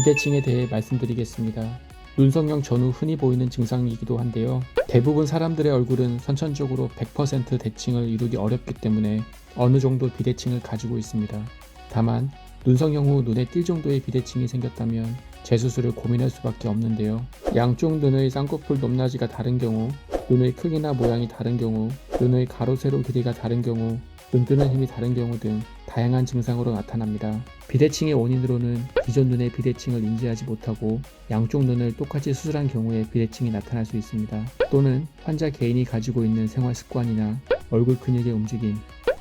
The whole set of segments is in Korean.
비대칭에 대해 말씀드리겠습니다. 눈성형 전후 흔히 보이는 증상이기도 한데요. 대부분 사람들의 얼굴은 선천적으로 100% 대칭을 이루기 어렵기 때문에 어느 정도 비대칭을 가지고 있습니다. 다만 눈성형 후 눈에 띌 정도의 비대칭이 생겼다면 재수술을 고민할 수밖에 없는데요. 양쪽 눈의 쌍꺼풀 높낮이가 다른 경우, 눈의 크기나 모양이 다른 경우, 눈의 가로 세로 길이가 다른 경우, 눈 뜨는 힘이 다른 경우 등 다양한 증상으로 나타납니다. 비대칭의 원인으로는 기존 눈의 비대칭을 인지하지 못하고 양쪽 눈을 똑같이 수술한 경우에 비대칭이 나타날 수 있습니다. 또는 환자 개인이 가지고 있는 생활 습관이나 얼굴 근육의 움직임,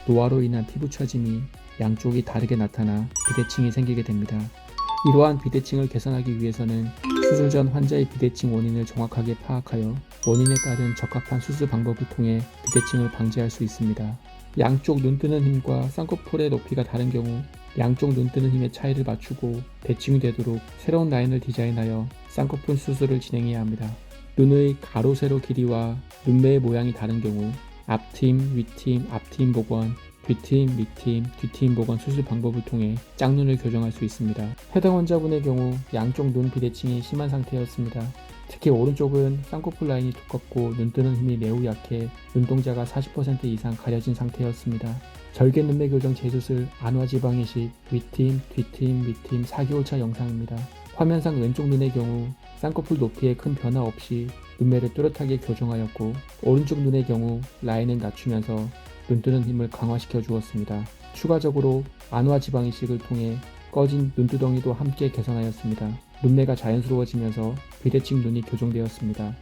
노화로 인한 피부 처짐이 양쪽이 다르게 나타나 비대칭이 생기게 됩니다. 이러한 비대칭을 개선하기 위해서는 수술 전 환자의 비대칭 원인을 정확하게 파악하여 원인에 따른 적합한 수술 방법을 통해 비대칭을 방지할 수 있습니다. 양쪽 눈 뜨는 힘과 쌍꺼풀의 높이가 다른 경우 양쪽 눈 뜨는 힘의 차이를 맞추고 대칭이 되도록 새로운 라인을 디자인하여 쌍꺼풀 수술을 진행해야 합니다. 눈의 가로 세로 길이와 눈매의 모양이 다른 경우 앞팀, 윗팀, 앞팀 복원, 뒤팀, 밑팀, 뒤팀 복원 수술 방법을 통해 짝눈을 교정할 수 있습니다. 해당 환자분의 경우 양쪽 눈 비대칭이 심한 상태였습니다. 특히 오른쪽은 쌍꺼풀 라인이 두껍고 눈 뜨는 힘이 매우 약해 눈동자가 40% 이상 가려진 상태였습니다. 절개 눈매 교정 재수술 안화 지방 이식 윗팀, 뒤팀, 밑팀 4개월차 영상입니다. 화면상 왼쪽 눈의 경우 쌍꺼풀 높이에 큰 변화 없이 눈매를 뚜렷하게 교정하였고 오른쪽 눈의 경우 라인을 낮추면서 눈 뜨는 힘을 강화시켜 주었습니다. 추가적으로 안화 지방 이식을 통해 꺼진 눈두덩이도 함께 개선하였습니다. 눈매가 자연스러워지면서 비대칭 눈이 교정되었습니다.